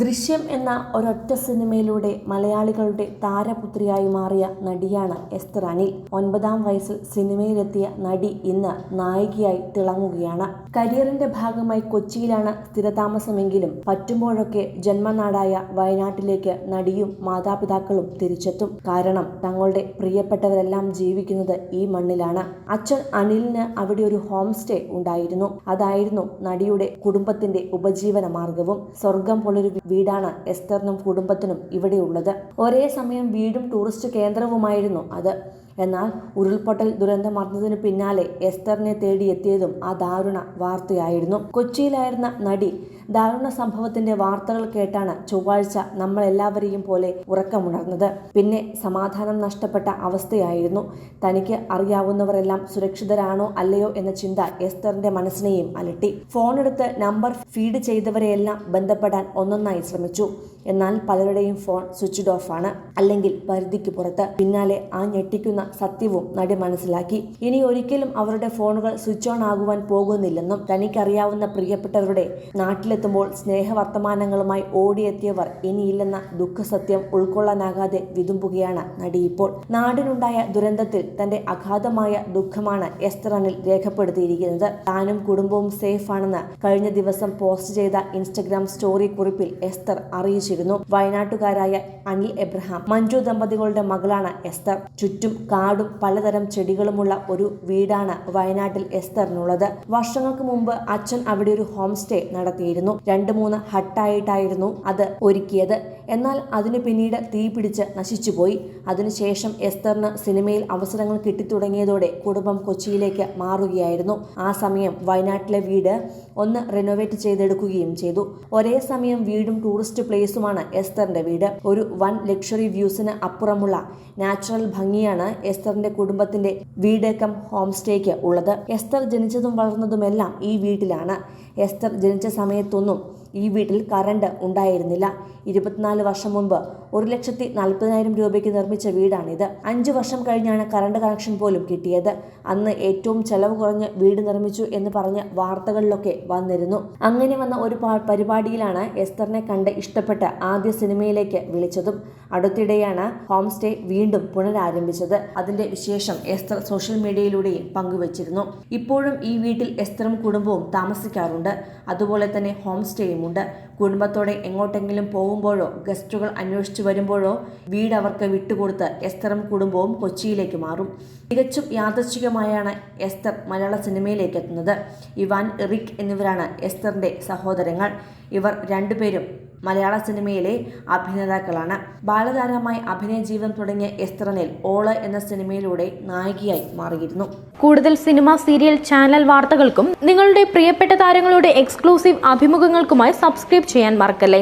ദൃശ്യം എന്ന ഒരൊറ്റ സിനിമയിലൂടെ മലയാളികളുടെ താരപുത്രിയായി മാറിയ നടിയാണ് എസ്തർ അനിൽ. ഒൻപതാം വയസ്സിൽ സിനിമയിലെത്തിയ നടി ഇന്ന് നായികയായി തിളങ്ങുകയാണ്. കരിയറിന്റെ ഭാഗമായി കൊച്ചിയിലാണ് സ്ഥിരതാമസമെങ്കിലും പറ്റുമ്പോഴൊക്കെ ജന്മനാടായ വയനാട്ടിലേക്ക് നടിയും മാതാപിതാക്കളും തിരിച്ചെത്തും. കാരണം തങ്ങളുടെ പ്രിയപ്പെട്ടവരെല്ലാം ജീവിക്കുന്നത് ഈ മണ്ണിലാണ്. അച്ഛൻ അനിലിന് അവിടെ ഒരു ഹോം സ്റ്റേ ഉണ്ടായിരുന്നു. അതായിരുന്നു നടിയുടെ കുടുംബത്തിന്റെ ഉപജീവന മാർഗവും സ്വർഗം പോലൊരു വീടാണ് എസ്തറിനും കുടുംബത്തിനും ഇവിടെയുള്ളത്. ഒരേ സമയം വീടും ടൂറിസ്റ്റ് കേന്ദ്രവുമായിരുന്നു അത്. എന്നാൽ ഉരുൾപൊട്ടൽ ദുരന്തമറിഞ്ഞതിനു പിന്നാലെ എസ്തറിനെ തേടിയെത്തിയതും ആ ദാരുണ വാർത്തയായിരുന്നു. കൊച്ചിയിലായിരുന്ന നടി ദാരുണ സംഭവത്തിന്റെ വാർത്തകൾ കേട്ടാണ് ചൊവ്വാഴ്ച നമ്മളെല്ലാവരെയും പോലെ ഉറക്കമുണർന്നത്. പിന്നെ സമാധാനം നഷ്ടപ്പെട്ട അവസ്ഥയായിരുന്നു. തനിക്ക് അറിയാവുന്നവരെല്ലാം സുരക്ഷിതരാണോ അല്ലയോ എന്ന ചിന്ത എസ്തറിന്റെ മനസ്സിനെയും അലട്ടി. ഫോണെടുത്ത് നമ്പർ ഫീഡ് ചെയ്തവരെയെല്ലാം ബന്ധപ്പെടാൻ ഒന്നൊന്നായി ശ്രമിച്ചു. എന്നാൽ പലരുടെയും ഫോൺ സ്വിച്ച് ഓഫ് ആണ്. അല്ലെങ്കിൽ പരിധിക്ക് പുറത്ത്. പിന്നാലെ ആ ഞെട്ടിക്കുന്ന സത്യവും നടി മനസ്സിലാക്കി. ഇനി ഒരിക്കലും അവരുടെ ഫോണുകൾ സ്വിച്ച് ഓൺ ആകുവാൻ പോകുന്നില്ലെന്നും തനിക്കറിയാവുന്ന പ്രിയപ്പെട്ടവരുടെ നാട്ടിലെത്തുമ്പോൾ സ്നേഹവർത്തമാനങ്ങളുമായി ഓടിയെത്തിയവർ ഇനിയില്ലെന്ന ദുഃഖസത്യം ഉൾക്കൊള്ളാനാകാതെ വിതുമ്പുകയാണ് നടി ഇപ്പോൾ. നാടിനുണ്ടായ ദുരന്തത്തിൽ തന്റെ അഗാധമായ ദുഃഖമാണ് എസ്തറണിൽ രേഖപ്പെടുത്തിയിരിക്കുന്നത്. താനും കുടുംബവും സേഫ് ആണെന്ന് കഴിഞ്ഞ ദിവസം പോസ്റ്റ് ചെയ്ത ഇൻസ്റ്റഗ്രാം സ്റ്റോറി കുറിപ്പിൽ എസ്തർ അറിയിച്ചിരുന്നു. വയനാട്ടുകാരായ അനിൽ എബ്രഹാം മഞ്ജു ദമ്പതികളുടെ മകളാണ് എസ്തർ. ചുറ്റും കാടും പലതരം ചെടികളുമുള്ള ഒരു വീടാണ് വയനാട്ടിൽ എസ്തറിനുള്ളത്. വർഷങ്ങൾക്ക് മുമ്പ് അച്ഛൻ അവിടെ ഒരു ഹോം സ്റ്റേ നടത്തിയിരുന്നു. രണ്ട് മൂന്ന് ഹട്ടായിട്ടായിരുന്നു അത് ഒരുക്കിയത്. എന്നാൽ അതിന് പിന്നീട് തീ പിടിച്ച് നശിച്ചുപോയി. അതിനുശേഷം എസ്തറിന് സിനിമയിൽ അവസരങ്ങൾ കിട്ടിത്തുടങ്ങിയതോടെ കുടുംബം കൊച്ചിയിലേക്ക് മാറുകയായിരുന്നു. ആ സമയം വയനാട്ടിലെ വീട് ഒന്ന് റിനോവേറ്റ് ചെയ്തെടുക്കുകയും ചെയ്തു. ഒരേ സമയം വീടും ടൂറിസ്റ്റ് പ്ലേസുമാണ് എസ്തറിന്റെ വീട്. ഒരു വൺ ലക്ഷറി വ്യൂസിന് അപ്പുറമുള്ള നാച്ചുറൽ ഭംഗിയാണ് എസ്തറിന്റെ കുടുംബത്തിന്റെ വീട് കം ഹോം സ്റ്റേക്ക് ഉള്ളത്. എസ്തർ ജനിച്ചതും വളർന്നതുമെല്ലാം ഈ വീട്ടിലാണ്. എസ്തർ ജനിച്ച സമയത്തൊന്നും ഈ വീട്ടിൽ കറണ്ട് ഉണ്ടായിരുന്നില്ല. ഇരുപത്തിനാല് വർഷം മുമ്പ് ഒരു ലക്ഷത്തി നാൽപ്പതിനായിരം രൂപയ്ക്ക് നിർമ്മിച്ച വീടാണിത്. അഞ്ച് വർഷം കഴിഞ്ഞാണ് കറണ്ട് കണക്ഷൻ പോലും കിട്ടിയത്. അന്ന് ഏറ്റവും ചെലവ് കുറഞ്ഞ് വീട് നിർമ്മിച്ചു എന്ന് പറഞ്ഞ് വാർത്തകളിലൊക്കെ വന്നിരുന്നു. അങ്ങനെ വന്ന ഒരു പരിപാടിയിലാണ് എസ്തറിനെ കണ്ട് ഇഷ്ടപ്പെട്ട് ആദ്യ സിനിമയിലേക്ക് വിളിച്ചതും. അടുത്തിടെയാണ് ഹോം സ്റ്റേ വീണ്ടും പുനരാരംഭിച്ചത്. അതിന്റെ വിശേഷം എസ്തർ സോഷ്യൽ മീഡിയയിലൂടെയും പങ്കുവച്ചിരുന്നു. ഇപ്പോഴും ഈ വീട്ടിൽ എസ്തറും കുടുംബവും താമസിക്കാറുണ്ട്. അതുപോലെ തന്നെ ഹോം സ്റ്റേയും ഉണ്ട് കുടുംബത്തോടെ എങ്ങോട്ടെങ്കിലും പോകുമ്പോഴോ ഗസ്റ്റുകൾ അന്വേഷിച്ചു വരുമ്പോഴോ വീട് അവർക്ക് വിട്ടുകൊടുത്ത് എസ്തറും കുടുംബവും കൊച്ചിയിലേക്ക് മാറും. തികച്ചും യാദർശികമായാണ് എസ്തർ മലയാള സിനിമയിലേക്ക് എത്തുന്നത്. ഇവാൻ റിക് എന്നിവരാണ് എസ്തറിന്റെ സഹോദരങ്ങൾ. ഇവർ രണ്ടുപേരും മലയാള സിനിമയിലെ അഭിനേതാക്കളാണ്. ബാലതാരമായി അഭിനയ ജീവിതം തുടങ്ങിയ എസ്ത്രനിൽ ഓൾ എന്ന സിനിമയിലൂടെ നായികയായി മാറിയിരുന്നു. കൂടുതൽ സിനിമ സീരിയൽ ചാനൽ വാർത്തകൾക്കും നിങ്ങളുടെ പ്രിയപ്പെട്ട താരങ്ങളുടെ എക്സ്ക്ലൂസീവ് അഭിമുഖങ്ങൾക്കുമായി സബ്സ്ക്രൈബ് ചെയ്യാൻ മറക്കല്ലേ?